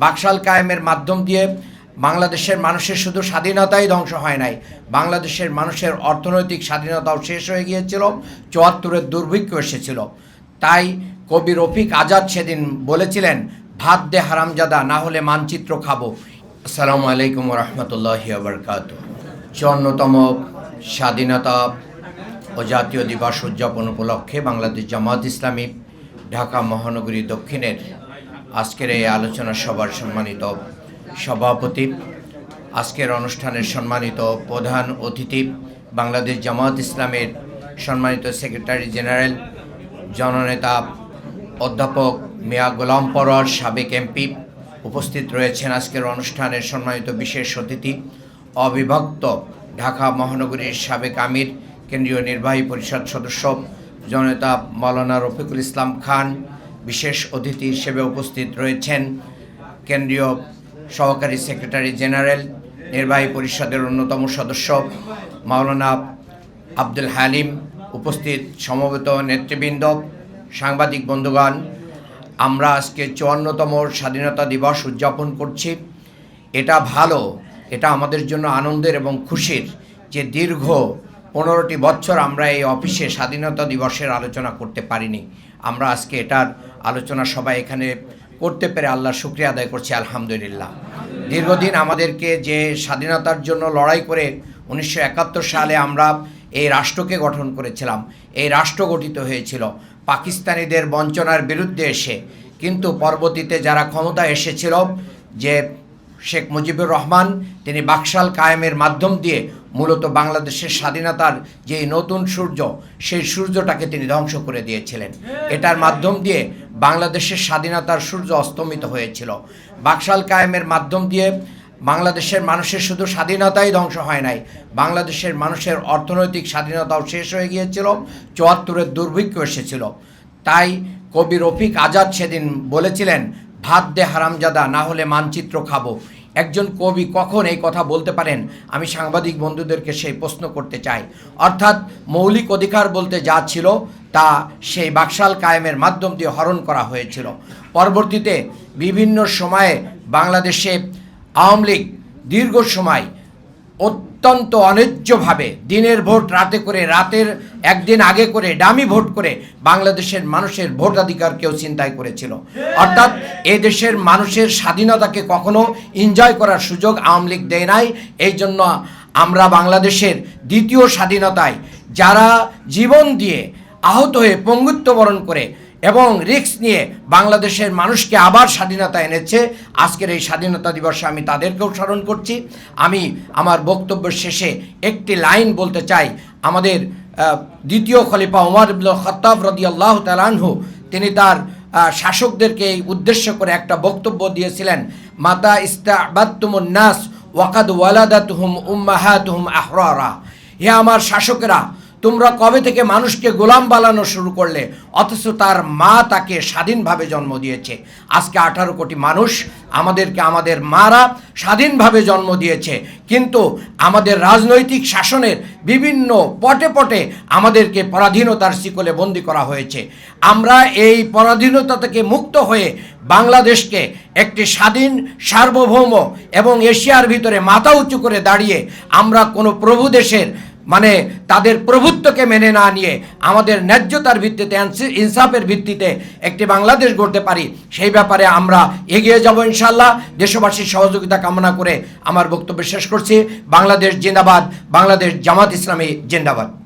বাকশাল কায়েমের মাধ্যম দিয়ে বাংলাদেশের মানুষের শুধু স্বাধীনতাই ধ্বংস হয় নাই। বাংলাদেশের মানুষের অর্থনৈতিক স্বাধীনতাও শেষ হয়ে গিয়েছিল, চুয়াত্তরের দুর্ভিক্ষ এসেছিল। তাই কবি রফিক আজাদ সেদিন বলেছিলেন, ভাত দে হারামজাদা, না হলে মানচিত্র খাব। আসসালামু আলাইকুম রহমতুল্লাহ বরকাত চুয়ান্নতম স্বাধীনতা ও জাতীয় দিবস উদযাপন উপলক্ষে বাংলাদেশ জামাত ইসলামী ঢাকা মহানগরী দক্ষিণের আজকের এই আলোচনা সভার সম্মানিত সভাপতি, আজকের অনুষ্ঠানের সম্মানিত প্রধান অতিথি, বাংলাদেশ জামাত ইসলামের সম্মানিত সেক্রেটারি জেনারেল, জননেতা অধ্যাপক মিয়া গোলাম পরোয়ার সাবেক এমপি উপস্থিত রয়েছেন আজকের অনুষ্ঠানের সম্মানিত বিশেষ অতিথি, অবিভক্ত ঢাকা মহানগরীর সাবেক আমির, কেন্দ্রীয় নির্বাহী পরিষদ সদস্য জননেতা মৌলানা রফিকুল ইসলাম খান বিশেষ অতিথি হিসেবে উপস্থিত রয়েছেন কেন্দ্রীয় সহকারী সেক্রেটারি জেনারেল, নির্বাহী পরিষদের অন্যতম সদস্য মাওলানা আব্দুল হালিম, উপস্থিত সমবেত নেতৃবৃন্দ, সাংবাদিক বন্ধুগণ, আমরা আজকে চুয়ান্নতম স্বাধীনতা দিবস উদযাপন করছি। এটা ভালো, এটা আমাদের জন্য আনন্দের এবং খুশির যে দীর্ঘ পনেরোটি বছর আমরা এই অফিসে স্বাধীনতা দিবসের আলোচনা করতে পারিনি। আমরা আজকে এটার আলোচনা সবাই এখানে করতে পেরে আল্লাহ শুক্রিয়া আদায় করছি, আলহামদুলিল্লাহ। দীর্ঘদিন আমাদেরকে যে স্বাধীনতার জন্য লড়াই করে উনিশশো একাত্তর সালে আমরা এই রাষ্ট্রকে গঠন করেছিলাম, এই রাষ্ট্র গঠিত হয়েছিল। পাকিস্তানিদের বঞ্চনার বিরুদ্ধে এসে, কিন্তু পরবর্তীতে যারা ক্ষমতা এসেছিল, যে শেখ মুজিবুর রহমান, তিনি বাকশাল কায়েমের মাধ্যম দিয়ে মূলত বাংলাদেশের স্বাধীনতার যে নতুন সূর্য, সেই সূর্যটাকে তিনি ধ্বংস করে দিয়েছিলেন। এটার মাধ্যম দিয়ে বাংলাদেশের স্বাধীনতার সূর্য অস্তমিত হয়েছিল। বাকশাল কায়েমের মাধ্যম দিয়ে বাংলাদেশের মানুষের শুধু স্বাধীনতাই ধ্বংস হয় নাই, বাংলাদেশের মানুষের অর্থনৈতিক স্বাধীনতাও শেষ হয়ে গিয়েছিল, চুয়াত্তরের দুর্ভিক্ষ এসেছিল। তাই কবি রফিক আজাদ সেদিন বলেছিলেন, ভাত দে হারামজাদা, না হলে মানচিত্র খাব। একজন কবি কখন এই কথা বলতে পারেন? আমি সাংবাদিক বন্ধুদেরকে সেই প্রশ্ন করতে চাই। অর্থাৎ মৌলিক অধিকার বলতে যা ছিল তা সেই বাকশাল কায়েমের মাধ্যম দিয়ে হরণ করা হয়েছিল। পরবর্তীতে বিভিন্ন সময়ে বাংলাদেশে আওয়ামী লীগ দীর্ঘ সময় অত্যন্ত অন্যায্যভাবে দিনের ভোট রাতে করে, রাতের একদিন আগে করে, ডামি ভোট করে বাংলাদেশের মানুষের ভোটাধিকারকেও চিন্তায় করেছিল। অর্থাৎ এই দেশের মানুষের স্বাধীনতাকে কখনো এনজয় করার সুযোগ আওয়ামী লীগ দেয় নাই। এই জন্য আমরা বাংলাদেশের দ্বিতীয় স্বাধীনতায় যারা জীবন দিয়ে আহত হয়ে পঙ্গুত্ব বরণ করে এবং রিস্ক নিয়ে বাংলাদেশের মানুষকে আবার স্বাধীনতা এনেছে। আজকের এই স্বাধীনতা দিবসে আমি তাদেরকেও স্মরণ করছি। আমি আমার বক্তব্যের শেষে একটি লাইন বলতে চাই। আমাদের দ্বিতীয় খলিফা ওমর খত্তাব রদি আল্লাহ তালানহু তিনি তার শাসকদেরকে এই উদ্দেশ্য করে একটা বক্তব্য দিয়েছিলেন, মাতা ইস্তাবাত্তুমুন নাস ওয়াকাদ ওয়ালাদাতুহুম উম্মাহাতুহুম আহরারা। হে আমার শাসকেরা তোমরা কবে থেকে মানুষকে গোলাম বানানো শুরু করলে? অথচ তার মা তাকে স্বাধীনভাবে জন্ম দিয়েছে। আজকে আঠারো কোটি মানুষ আমাদেরকে আমাদের মারা স্বাধীনভাবে জন্ম দিয়েছে। কিন্তু আমাদের রাজনৈতিক শাসনের বিভিন্ন পটে পটে আমাদেরকে পরাধীনতার শিকলে বন্দি করা হয়েছে। আমরা এই পরাধীনতা থেকে মুক্ত হয়ে বাংলাদেশকে একটি স্বাধীন, সার্বভৌম এবং এশিয়ার ভিতরে মাথা উঁচু করে দাঁড়িয়ে আমরা কোনো প্রভু দেশের মানে তাদের প্রভুত্বকে মেনে না নিয়ে আমাদের ন্যায্যতার ভিত্তিতে, ইনসাফের ভিত্তিতে একটি বাংলাদেশ গড়তে পারি, সেই ব্যাপারে আমরা এগিয়ে যাব ইনশাল্লাহ দেশবাসীর সহযোগিতা কামনা করে আমার বক্তব্য শেষ করছি। বাংলাদেশ জিন্দাবাদ, বাংলাদেশ জামাত ইসলামী জিন্দাবাদ।